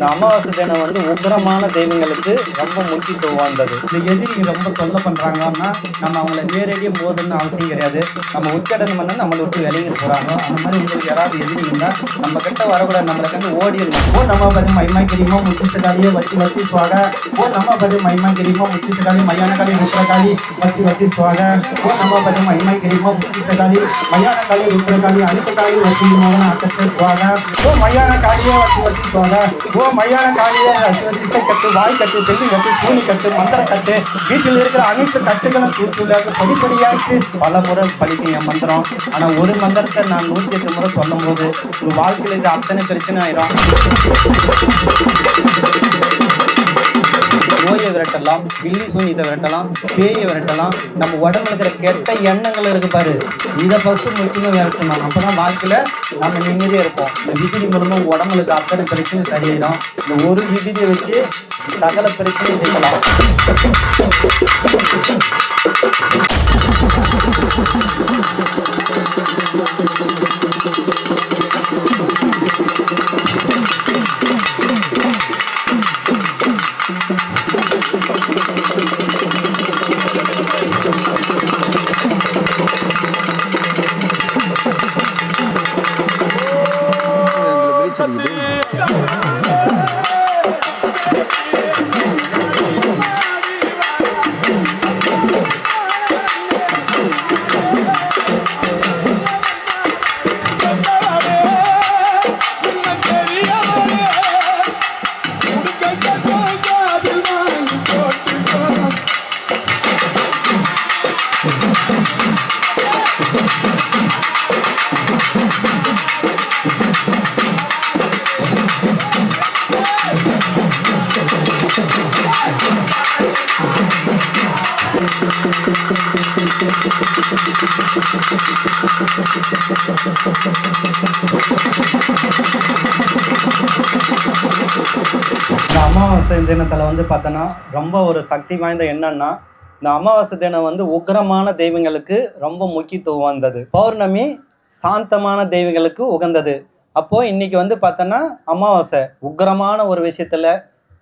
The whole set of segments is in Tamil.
இந்த அமாவாசை தினம் வந்து உக்கிரமான தெய்வங்களுக்கு ரொம்ப முக்கியத்துவம் வாய்ந்தது. இந்த எதிரி ரொம்ப தொல்லை பண்றாங்கன்னா நம்ம அவங்கள நேரடியாக போதுன்னு அவசியம் கிடையாது. நம்ம உச்சடனம் பண்ண நம்மளை விட்டு விலகிட்டு போறாங்க. அந்த மாதிரி உங்களுக்கு யாராவது எதிரி இருந்தா நம்ம கிட்ட வரக்கூடாது. நம்மளை கண்டு ஓடிடணும் ஓ நம்ம பதி மைமா கிரிமோ முச்சித்த வசி வசி சுவாக. ஓ நம்ம பதி மைமா கிரிமோ முச்சித்த காலி மயான காலி காலி வசி வசி சுவாக. ஓ நம்ம பதி மைமா கிரிமோ முச்சித்த காலி மயான காலி ருத்ர காலி அனித்த காலி வசி மோகன அக்கச்ச சுவாக. ஓ மயான காலியே வசி வசி சுவாக. ஓ மையான காலியே வசி சிசை கட்டு வாய் கட்டு பெல்லி கட்டு சூனி கட்டு மந்திர கட்டு. வீட்டில் இருக்கிற அனைத்து கட்டுகளும் தூத்துள்ளாக படிப்படியாயிட்டு பல முறை படிக்கும் என் மந்திரம். ஆனால் ஒரு மந்திரத்தை நான் நூற்றி எட்டு முறை சொல்லும் போது ஒரு வாழ்க்கையில் இருக்கிற அத்தனை பிரச்சனை ஆயிரும். நோயை விரட்டலாம் வில்லி சூனியத்தை விரட்டலாம் பேயை விரட்டலாம். நம்ம உடம்புல இருக்கிற கெட்ட எண்ணங்கள் இருக்கு பாரு. இதை ஃபஸ்ட்டு முக்கியமாக விரட்டணும். அப்பதான் வாழ்க்கையில் நம்ம நிம்மதியாக இருப்போம். இந்த விபதி மூலமாக உடம்புல இருக்க அத்தனை பிரச்சனை சரியாயிடும். இந்த ஒரு விபதியை வச்சு சகல பிரச்சனையும் தீர்க்கலாம். you. தினத்தில் வந்து பார்த்தோன்னா ரொம்ப ஒரு சக்தி வாய்ந்த என்னன்னா இந்த அமாவாசை தினம் வந்து உக்கிரமான தெய்வங்களுக்கு ரொம்ப முக்கியத்துவம் வந்தது. பௌர்ணமி சாந்தமான தெய்வங்களுக்கு உகந்தது. அப்போது இன்னைக்கு வந்து பார்த்தோன்னா அமாவாசை உக்கிரமான ஒரு விஷயத்தில்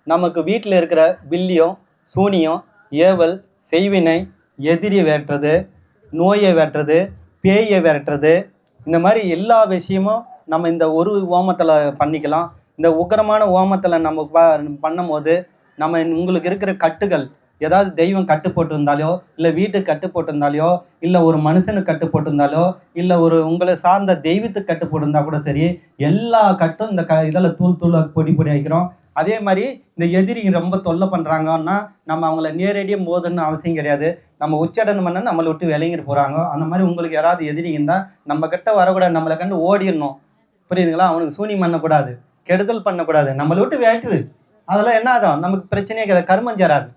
நமக்கு வீட்டில் இருக்கிற வில்லியம் சூனியம் ஏவல் செய்வினை எதிரி வேட்டுறது நோயை வேட்டுறது பேயை விரட்டுறது இந்த மாதிரி எல்லா விஷயமும் நம்ம இந்த ஒரு ஓமத்தில் பண்ணிக்கலாம். இந்த உக்கிரமான ஓமத்தில் நம்ம ப பண்ணும்போது நம்ம உங்களுக்கு இருக்கிற கட்டுகள் ஏதாவது தெய்வம் கட்டு போட்டிருந்தாலோ இல்லை வீட்டுக்கு கட்டு போட்டிருந்தாலையோ இல்லை ஒரு மனுஷனுக்கு கட்டு போட்டிருந்தாலோ இல்லை ஒரு உங்களை சார்ந்த தெய்வத்துக்கு கட்டு போட்டிருந்தா கூட சரி எல்லா கட்டும் இந்த க இதில் தூள் தூள் பொடி பொடி ஆகிக்கிறோம் அதே மாதிரி இந்த எதிரி ரொம்ப தொல்லை பண்ணுறாங்கன்னா நம்ம அவங்கள நேரடியாக மோதணும்னு அவசியம் கிடையாது. நம்ம உச்சடனம் பண்ண நம்மளை விட்டு விளங்கிட்டு போகிறாங்க அந்த மாதிரி உங்களுக்கு யாராவது எதிரி இருந்தால் நம்ம கிட்ட வரக்கூடாது நம்மளை கண்டு ஓடிடணும். புரியுதுங்களா? அவனுக்கு சூனியம் பண்ணக்கூடாது. கெடுதல் பண்ணக்கூடாது. நம்மளை விட்டு வேட்டுரு அதெல்லாம் என்ன ஆகும்? நமக்கு பிரச்சனையே கிடையாது. கர்மம் சேராது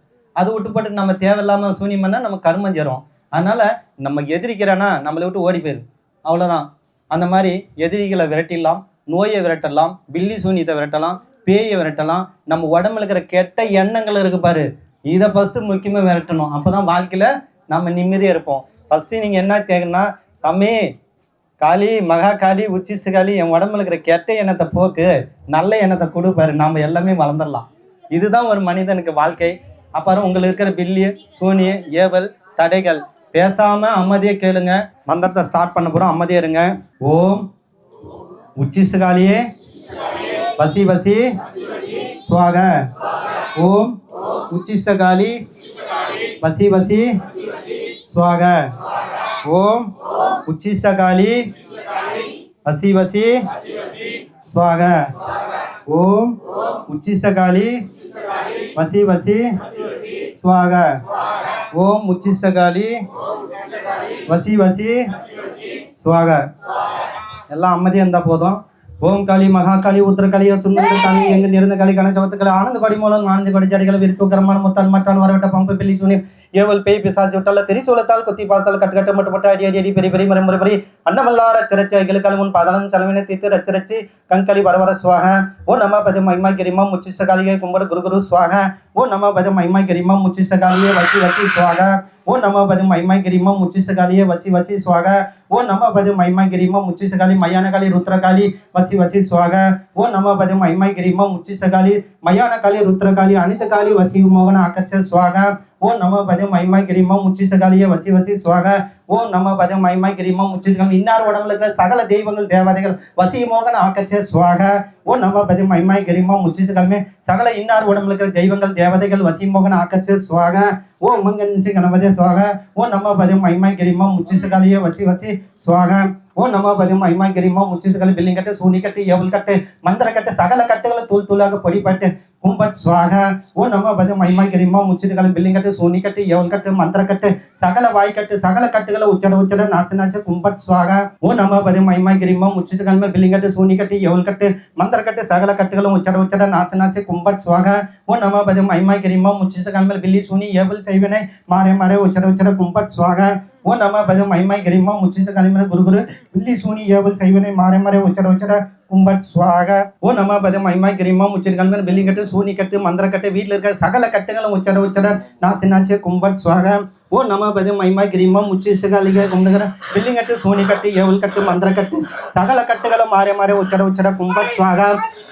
அது விட்டுப்பட்டு நம்ம தேவையில்லாமல் சூனியம் பண்ணால் நமக்கு கர்மம் சேரும் அதனால் நம்ம எதிரிக்கிறேன்னா நம்மளை விட்டு ஓடி போயிரு. அவ்வளோதான் அந்த மாதிரி எதிரிகளை விரட்டிடலாம். நோயை விரட்டலாம். பில்லி சூனியத்தை விரட்டலாம். பேயை விரட்டலாம். நம்ம உடம்புல இருக்கிற கெட்ட எண்ணங்கள் இருக்கு பாரு. இதை ஃபஸ்ட்டு முக்கியமாக விரட்டணும். அப்போ தான் வாழ்க்கையில் நம்ம நிம்மதியாக இருப்போம். ஃபஸ்ட்டு நீங்கள் என்ன கேட்கணும்னா சாமி காளி மகா காளி உச்சிசு காளி என் உடம்புல இருக்கிற கெட்ட எண்ணத்தை போக்கு நல்ல எண்ணத்தை கொடுப்பாரு நாம் எல்லாமே வளர்ந்துடலாம். இதுதான் ஒரு மனிதனுக்கு வாழ்க்கை. அப்புறம் உங்களுக்கு இருக்கிற பில்லி சூனிய ஏவல் தடைகள் பேசாமல் அமைதியை கேளுங்க. மந்திரத்தை ஸ்டார்ட் பண்ண போகிறோம் அமைதியாக இருங்க. ஓம் உச்சிசு காளியே பசி பசி. சுவாக. ஓம் உச்சிஷ்ட காளி பசி பசி. சுவாக. ஓம். உச்சிஷ்ட காளி வசி வசி சுவாக. ஓம். உச்சிஷ்ட காளி வசி வசி சுவாக. ஓம். உச்சிஷ்ட காளி வசி வசி சுவாக. எல்லாம் அம்மதியாக இருந்தால் போதும். ஓம் காளி மகாக்காளி உத்தரகாளியோ உத்தர காளி எங்கு நிறந்த காளி கணச்சவத்து ஆனந்த கொடி மூலம் ஆனந்த கொடி ஜடிகளை விரித்துக்கரமான முத்தான் மட்டான் வரவட்ட பம்பு பில்லி சுனி ஏவல் பேய் பிசாசி விட்டால திரிசூலத்தால் குத்தி பாசத்தால் கட்டுக்கட்டு மட்டுப்பட்ட அடி அடி அடி பெரிய பெரிய மறை முறை அன்னமல்லார் அச்சரச்சி அகிலுக்கால் முன் பதனம் செலவினை தீர்த்து அச்சரச்சு கங்கலி வரவர சுவாக. ஓ நம பதம் மைமா கிரிமா முச்சிஷ்ட காலிகை கும்பட குரு குரு சுவாக. ஓ நம பத மைமா கிரிமா முச்சிஷ்ட காலிகை வசி வசி சுவாக. ஓ நம பது மைமாகிரிமா முச்சிசகாலியே வசி வசி சுவாக. ஓ நம பது மைமாகிரிமா முச்சிசகாலி மயானகாலி ருத்ரகாலி வசி வசி சுவாக. ஓ நம பது மைமாகிரிமா முச்சிசகாலி மயானகாலி ருத்ரகாலி அனிதகாலி வசி மோகன ஆக்கர்ஷ சுவாக. ஓ நம்ம பதே மைமா கிரிமா முச்சி சகாலிய வசி வசி சுவாக. ஓ நம்ம பதே மைமாய் கிரிமா முச்சி சகாலி இன்னார் உடம்புல இருக்கிற சகல தெய்வங்கள் தேவதைகள் வசி மோகன் ஆக்கர்ஷ சுவாக. ஓ நம்ம பதே மைமாய் கிரிமா முச்சி சகாலமே சகல இன்னார் உடம்புல இருக்கிற தெய்வங்கள் தேவதைகள் வசி மோகன் ஆக்கர்ஷ சுவாக. ஓ மங்கன்சி கணபதி சுவாக. ஓ நம்ம பதே மைமா கிரிமா முச்சி சகாலிய வசி வசி சுவாக. ஓ ನಮ್ಮ ಬದಿ மைமாய் கிரிமா ಮುಚ್ಚಿಸಗಲು ಬಿಲ್ಲಿಂಗ್ ಕಟ್ಟೆ கட்டு ಕಟ್ಟೆ ಎವಲ್ ಕಟ್ಟೆ ಮಂದರ ಕಟ್ಟೆ ಸಗಲ ಕಟ್ಟೆಗಳ ತುಲ್ ತುಲಾಗ ಪಡಿ ಪಟ್ಟೆ கும்பத் சுவாக. ஓ நம்ம பத மைமா கிரிமா முச்சிட்டு முச்சிட்டுகளும் பில்லிங்கட்டு சூனிக்கட்டு எவன்கட்டு மந்திரக்கட்டு சகல வாய்க்கட்டு சகல கட்டுகளை உச்சட உச்சட நாச்சு நாச்சு கும்பத் சுவாக. ஓ நம்ம பத மைமா கிரிமா முச்சிட்டு முச்சிட்டுகளும் பில்லிங்கட்டு சூனிக்கட்டு மந்திர கட்டு சகல கட்டுகளும் உச்சட உச்சட நாச்சு நாச்சு கும்பத் சுவாக. ஓ நம்ம பத மைமா கிரிமா முச்சிட்டு முச்சிட்டுகளும் பில்லி சூனி எவல் செய்வினை மாறே மாறே உச்சட உச்சட கும்பத் சுவாக. ஓ நம்ம பத மகிமா கிரிமா முச்சிட்டுகளும் குரு குரு பில்லி சூனி ஏவல் செய்வனை மாறே மாறே உச்சட உச்சட கும்பட் சுவாக. ஓ நம்ம பதம் மைமா கிரிமம் உச்சரிக்கல்மன் வெள்ளிக்கட்டு சூனிக்கட்டு மந்திரக்கட்டு வீட்டில் இருக்க சகல கட்டுகளும் உச்சட உச்சடன் நான் சின்னாச்சு கும்பட் சுவாக. ஓ நம பத மைமா கிரிமா முச்சி சிகாலிக கும்பிடுகிற வெள்ளி கட்டு சூனி கட்டு ஏவல் கட்டு மந்திர கட்டு சகல கட்டுகளும் மாறி மாறி உச்சட உச்சட கும்பட் சுவாக.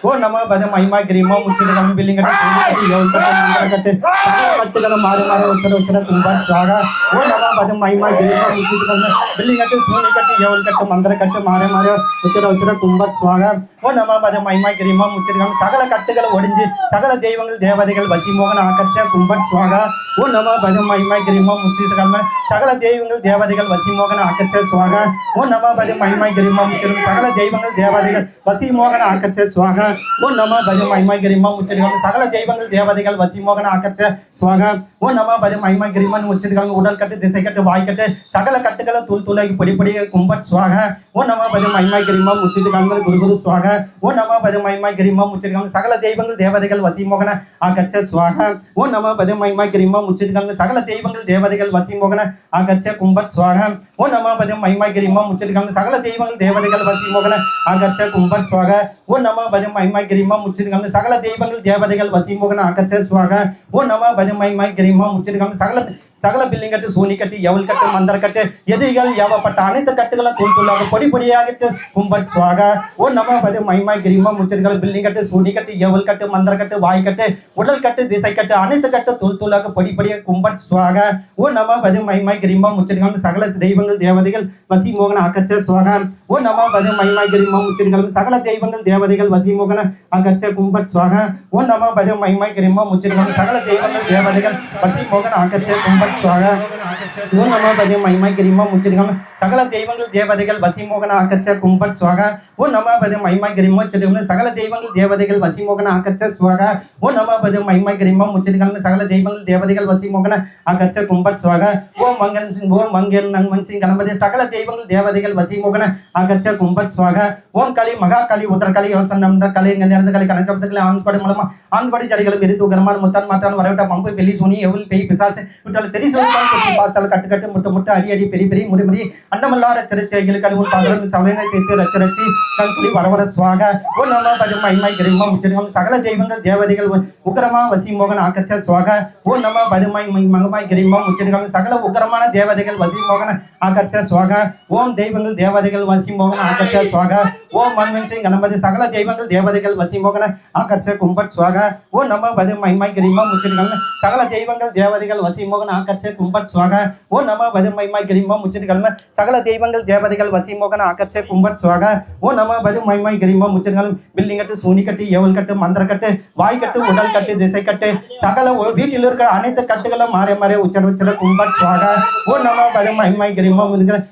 ஓ நம பத மைமா கிரிமா முச்சடி கல்வன் வெள்ளி கட்டு சூனி கட்டு ஏவல் கட்டு மந்திர கட்டு சகல கட்டுகளும் மாறி மாறி உச்சட உச்சட கும்பட் சுவாக. ஓ நம பத மைமா கிரிமா முச்சடி கல்வன் வெள்ளி கட்டு சூனி கட்டு ஏவல் கட்டு மந்திர கட்டு மாறி மாறி உச்சட உச்சட கும்பட் சுவாக. ஓ நம பத மைமா கிரிமா முச்சடிகம் சகல கட்டுகளை ஒடிஞ்சு சகல தெய்வங்கள் தேவதைகள் வசிமோகன் ஆக்கர்ஷ கும்பட் சுவாகா. ஓ நம பத மைமா கிரிமா முச்சிடம் சகல தெய்வங்கள் தேவதைகள் வசிமோகன் ஆக்கர்ஷ சுவாகா. ஓ நம பத மைமா கிரிமா முச்சிடம் சகல தெய்வங்கள் தேவதைகள் வசிமோகன் ஆக்கர்ஷ சுவாகா. ஓ நம பத மைமா கிரிமா முச்சிடம் சகல தெய்வங்கள் தேவதைகள் வசிமோகன் ஆக்கர்ஷ சுவாகா. ஓ நம பத மைமா முச்சிருக்காங்க உடல் கட்டு திசை கட்டு வாய் கட்டு சகல கட்டுகளை தூள் தூளாகி பொடி பொடி கும்பட் சுவாகா. ஓ நம பத மைமா கிரிமா முச்சிடம் குரு குரு சுவாக. ஓ நம பதுமைமா கிரிமா முச்சிருக்காங்க சகல தெய்வங்கள் தேவதைகள் வசிமோகன ஆகச்ச சுவாக. ஓ நம பதுமைமா கிரிமா முச்சிருக்காங்க சகல தெய்வங்கள் தேவதைகள் வசிமோகன ஆகச்ச கும்பர் சுவாக. ஓ நம பதுமைமா கிரிமா முச்சிருக்காங்க சகல தெய்வங்கள் தேவதைகள் வசிமோகன ஆகச்ச கும்பர் சுவாக. ஓ நம பதுமைமா கிரிமா முச்சிருக்காங்க சகல தெய்வங்கள் தேவதைகள் வசிமோகன ஆகச்ச சுவாக. ஓ நம பதுமைமா கிரிமா முச்சிருக்காங்க சகல சகல பில்லிங் கட்டு சூனி கட்டு எவல் கட்டு மந்தர் கட்டு எதிரிகள் ஏவப்பட்ட அனைத்து கட்டுகளும் தூள் தூளாக பொடி பொடியாகிட்டு கும்பட் சுவாக. ஓ நம பது மைமா கிரிமா முச்சிருகள் பில்லிங் கட்டு சூனி கட்டு எவல் கட்டு மந்தர் கட்டு வாய் கட்டு உடல் கட்டு திசை கட்டு அனைத்து கட்டு தூள் தூளாக பொடி பொடியாக கும்பட் சுவாக. ஓ நம பது மைமா கிரிமா முச்சிருகள் சகல தெய்வங்கள் தேவதைகள் வசிமோகன அக்கச்ச சுவாக. ஓ நம பது மைமா கிரிமா முச்சிருகள் சகல தெய்வங்கள் தேவதைகள் வசிமோகன அக்கச்ச கும்பட் சுவாக. ஓ நம பது மைமா கிரிமா முச்சிருகள் சகல தெய்வங்கள் தேவதைகள் வசிமோகன அக்கச்ச ஆக்கச்ச கும்பட் ஓ நம பதி மைமா கிரிமா முச்சிருகம் சகல தெய்வங்கள் தேவதைகள் வசிமோகன ஆகர்ஷ கும்பட் சுவாக ஓ நம பதி மைமா கிரிமா சகல தெய்வங்கள் தேவதைகள் வசிமோகன ஆகர்ஷ சுவாக. ஓ நம பதி மைமா கிரிமா முச்சிருகம் சகல தெய்வங்கள் தேவதைகள் வசிமோகன ஆகர்ஷ கும்பட் சுவாக ஓ மங்கன் சிங் ஓம் மங்கன் நங்மன் சிங் கணபதி சகல தெய்வங்கள் தேவதைகள் வசிமோகன ஆகர்ஷ கும்பட் சுவாக ஓம் களி மகா கலி உத்தர களி நம்ன்ற களி நேர்ந்த களி கணக்கப்படுத்தல ஆண்பாடு மூலமா ஆண்பாடு ஜடிகளும் எரி உகரமான முத்தான் மாற்றான் வரவிட்ட பம்பு பெலி சுனி எவ்வளவு பெய் பிசாசு விட்டால் பெரிய பார்த்தால் கட்டு கட்டு முட்டு முட்டை அடி அடி பெரிய பெரிய முடி முடி. அண்டமல்லா ரச்சரிச்சைகளுக்கு அலுவல் பாத்திரம் சவலினை தேத்து ரச்சரச்சி கண்குடி வரவர சுவாக. ஓ நல்லா பஜம் மைமை கிரிமா முச்சரிகம் சகல தெய்வங்கள் தேவதைகள் உக்கரமா வசி மோகன் ஆக்கர்ஷ சுவாக. ஓ நம பதுமாய் மகமாய் கிரிமா முச்சரிகம் சகல உக்கரமான தேவதைகள் வசி மோகன ஆக்கர்ஷ சுவாக. ஓம் தெய்வங்கள் தேவதைகள் வசி மோகன ஆக்கர்ஷ சுவாக. ஓம் மன்வன் சிங் கணபதி சகல தெய்வங்கள் தேவதைகள் வசி மோகன ஆகர்ஷ கும்பட் சுவாக. ஓ நம பது மைமை கிரிமா முச்சரிகம் சகல தெய்வங்கள் தேவதைகள் வசி மோகன ஆக்கர்ஷே கும்பட் சுவாக ஓ நம பது மைமை முச்சிட்டு கிழமை சகல தெய்வங்கள் தேவதைகள் வசிமோகன ஆக்கர்ஷே ஆகர்ஷ கும்பட் சுவாக ஓ நம பது மைமை கிரிமா முச்சரிகம் பில்லிங் கட்டு சூனி கட்டு ஏவல் கட்டு மந்திர கட்டு வாய் கட்டு உடல் கட்டு திசை கட்டு சகல வீட்டில் இருக்கிற அனைத்து கட்டுகளும் மாறி மாறி உச்சட உச்சட கும்பட் சுவாக ஓ நம பது மைமை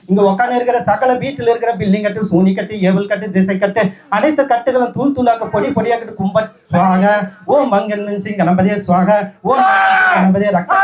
இங்க உட்காந்து இருக்கிற சகல வீட்டில் இருக்கிற பில்லிங்கட்டு கட்டு சூனி கட்டு ஏவல் கட்டு திசை கட்டு அனைத்து கட்டுகளும் தூள் தூளாக்க பொடி பொடியாக கும்பட் சுவாக ஓ மங்கன் சிங் கணபதிய சுவாக. ஓ கணபதியே ரக்க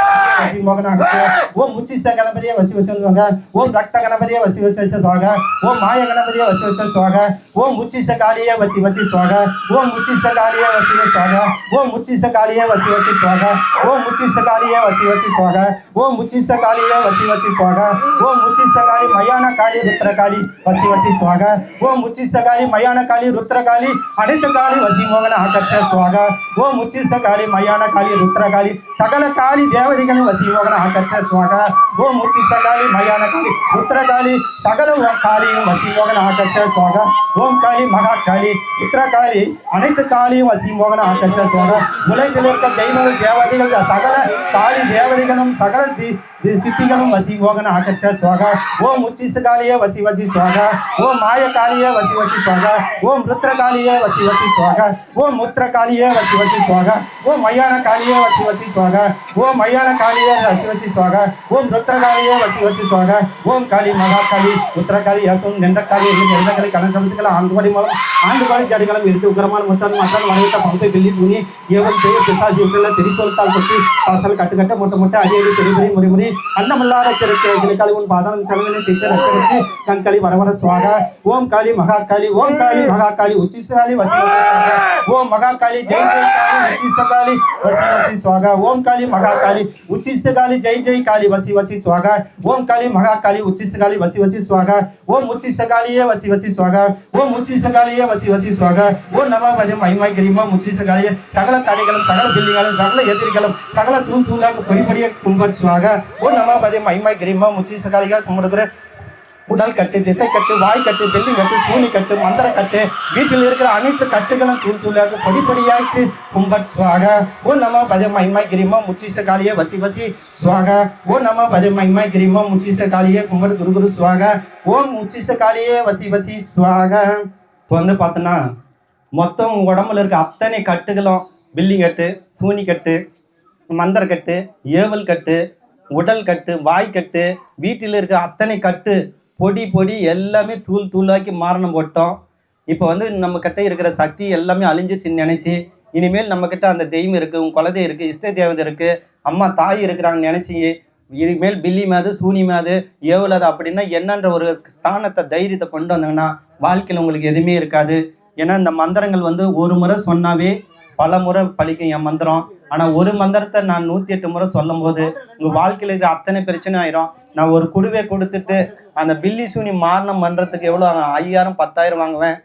மோகன் மோகன அகச்ச ஓம் உச்சிஷ்ட கணபதியே வசி வச்சு சுவாக ஓம் ரக்த கணபதியே வசி வச்சு சுவாக ஓம் மாய கணபதியே வசி வச்சு சுவாக ஓம் உச்சிஷ்ட காளியே வசி வச்சு சுவாக ஓம் உச்சிஷ்ட காளியே வசி வச்சு சுவாக ஓம் உச்சிஷ்ட காளியே வசி வச்சு சுவாக ஓம் உச்சிஷ்ட காளியே வசி வச்சு சுவாக ஓம் உச்சிஷ்ட காளியே வசி வச்சு சுவாக ஓம் உச்சிஷ்ட காளி மயான காளி ருத்ர காளி வசி வச்சு சுவாக ஓம் உச்சிஷ்ட காளி மயான காளி ருத்ர காளி அனைத்து காளி வசி மோகன ஆகச்ச சுவாக ஓம் உச்சிஷ்ட காளி மயான காளி ருத்ர காளி சகல காளி தேவதைகளும் வசி மோகன ஆகச்ச சுவாக ஓம் உச்சிஷ்ட காளி மயான காளி ருத்ர காளி சகல காளியும் வசி மோகன ஆகச்ச சுவாக ஓம் காளி மகா காளி ருத்ர காளி அனைத்து காளியும் வசி மோகன ஆகச்ச சுவாக உலகில் இருக்க தெய்வங்கள் தேவதைகள் சகல காளி தேவதைகளும் சகல தி- தி- சித்திகளும் வசி மோகன ஆகச்ச சுவாக ஓம் உச்சிஷ்ட காளியே வசி வசி சுவாக ஓம் மாய காளியே வசி வசி சுவாக ஓம் ருத்ர காளியே வசி வசி சுவாக ஓம் முத்திர காளியே வசி வசி சுவாக ஓம் மயான காளியே வசி வசி சுவாக ஓம் மயான காளியே வசி சுவாக ஓம் ருத்ர காளியே வசி வசி சுவாக ஓம் காளி மகாகாளி உத்தரகாளி அசும் நெண்டக்காளி யாத்தும் நின்ற எந்தங்களை ஆண்டுபாடி மூலம் ஆண்டுபாடி ஜடிகளும் இருந்து உக்கரமான முத்தன் மக்கள் வரைவிட்ட பம்பை பில்லி துணி ஏவன் பெரிய பிசாசி உள்ள திரிசோல்தால் கொட்டி தாசல் கட்டுக்கட்ட மொட்டை மொட்டை அடியடி பெரிய பெரிய அன்னமல்லார கிளிக்காளி உன் பாதம் சலவினை திட்ட ரச்சரிச்சு கண்காளி வரவர சுவாக ஓம் காளி மகா காளி ஓம் காளி மகா காளி உச்சிசாலி வசி வசி சுவாக. ஓம் மகா காளி ஜெய் ஜெய் காளி உச்சிஷ்ட காளி வசி வசி சுவாக ஓம் காளி மகா காளி உச்சிஷ்ட காளி ஜெய் ஜெய் காளி வசி வசி சுவாக ஓம் காளி மகா காளி உச்சிஷ்ட காளி வசி வசி சுவாக ஓம் உச்சிஷ்ட காளியே வசி வசி சுவாக ஓம் உச்சிஷ்ட காளியே வசி வசி சுவாக ஓம் நம பஜம் மைமாய் கிரிமா உச்சிஷ்ட காளியே சகல தடைகளும் சகல பில்லிகளும் சகல எதிரிகளும் சகல தூள் தூளாக பொடிப்படிய கும்பல் சுவாக ஓம் நம பஜம் மைமாய் கிரிமா உச்சிஷ்ட காளிகா கும்பிடுகிற உடல் கட்டு திசை கட்டு வாய் கட்டு வெள்ளி கட்டு சூனி கட்டு மந்திர கட்டு. வீட்டில் இருக்கிற அனைத்து கட்டுகளும் தூள் தூளாக படிப்படியாயிட்டு கும்பட் சுவாக. ஓ நம பஜ மைமாய் கிரிமா முச்சிஷ்ட காலிய வசி வசி சுவாக. ஓ நம பஜ மைமாய் கிரிமா முச்சிஷ்ட காலிய கும்பட் குரு குரு சுவாக. ஓம் முச்சிஷ்ட காலியே வசி வசி சுவாக. இப்போ வந்து பார்த்தோன்னா மொத்தம் உடம்புல இருக்க அத்தனை கட்டுகளும் பில்லி கட்டு சூனி கட்டு மந்திர கட்டு ஏவல் கட்டு உடல் கட்டு வாய் கட்டு வீட்டில் இருக்க அத்தனை கட்டு பொடி பொடி எல்லாமே தூள் தூளாக்கி மாரணம் போட்டோம். இப்போ வந்து நம்ம கிட்ட இருக்கிற சக்தி எல்லாமே அழிஞ்சிச்சின்னு நினச்சி இனிமேல் நம்ம கிட்ட அந்த தெய்வம் இருக்குது உன் குலதெய்வம் இருக்குது இஷ்ட தேவதை இருக்குது அம்மா தாய் இருக்கிறாங்கன்னு நினச்சி இதுமேல் பில்லி மேது சூனி மேது ஏவலாது அப்படின்னா என்னன்ற ஒரு ஸ்தானத்தை தைரியத்தை கொண்டு வந்தாங்கன்னா வாழ்க்கையில் உங்களுக்கு எதுவுமே இருக்காது. ஏன்னா இந்த மந்திரங்கள் வந்து ஒரு முறை சொன்னாவே பல முறை பழிக்கும் என் மந்திரம். ஆனால் ஒரு மந்திரத்தை நான் நூற்றி எட்டு முறை சொல்லும் போது உங்கள் வாழ்க்கையில் இருக்கிற அத்தனை பிரச்சனை ஆயிரும். நான் ஒரு குடுவை கொடுத்துட்டு அந்த பில்லி சூனி மாரணம் பண்ணுறதுக்கு எவ்வளோ ஐயாயிரம் பத்தாயிரம் வாங்குவேன்.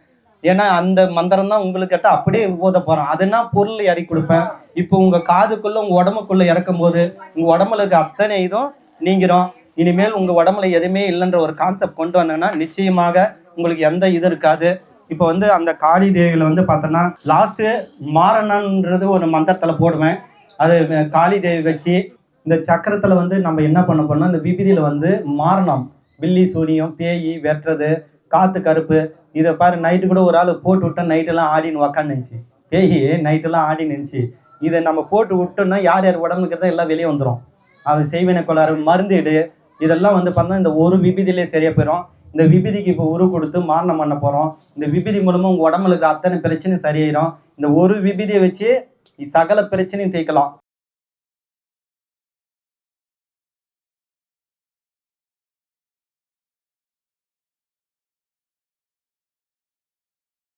ஏன்னா அந்த மந்திரம் தான் உங்களுக்கு கிட்ட அப்படியே போத போகிறேன் அதுனா பொருள் இறக்கி கொடுப்பேன். இப்போ உங்கள் காதுக்குள்ளே உங்கள் உடம்புக்குள்ளே இறக்கும் போது உங்கள் உடம்புல இருக்க அத்தனை இதுவும் நீங்கிரும். இனிமேல் உங்கள் உடம்புல எதுவுமே இல்லைன்ற ஒரு கான்செப்ட் கொண்டு வந்தீங்கன்னா நிச்சயமாக உங்களுக்கு எந்த இது இருக்காது. இப்போ வந்து அந்த காளி தேவியில் வந்து பார்த்தோன்னா லாஸ்ட்டு மாரணன்றது ஒரு மந்திரத்தில் போடுவேன். அது காளி தேவி வச்சு இந்த சக்கரத்தில் வந்து நம்ம என்ன பண்ண போறோம்னா இந்த விபதியில் வந்து மாரணம். பில்லி சூனியம் பேய் வெட்டுறது காற்று கருப்பு இதை பாரு நைட்டு கூட ஒரு ஆள் போட்டு விட்டா நைட்டெல்லாம் ஆடின்னு உக்காந்துச்சு பேய் நைட்டெல்லாம் ஆடி நின்றுச்சு இதை நம்ம போட்டு விட்டோம்னா யார் யார் உடம்புக்கு எல்லாம் வெளியே வந்துடும் அது செய்வினை கோளாறு இடு இதெல்லாம் வந்து பார்த்தா இந்த ஒரு விபதியிலே சரியாக போயிடும் இந்த விபதிக்கு இப்போ உரு கொடுத்து மாரணம் பண்ண போகிறோம் இந்த விபதி மூலமாக உங்கள் உடம்புல இருக்கிற அத்தனை பிரச்சனையும் சரியாயிடும் இந்த ஒரு விபதியை வச்சு சகல பிரச்சனையும் தீர்க்கலாம்.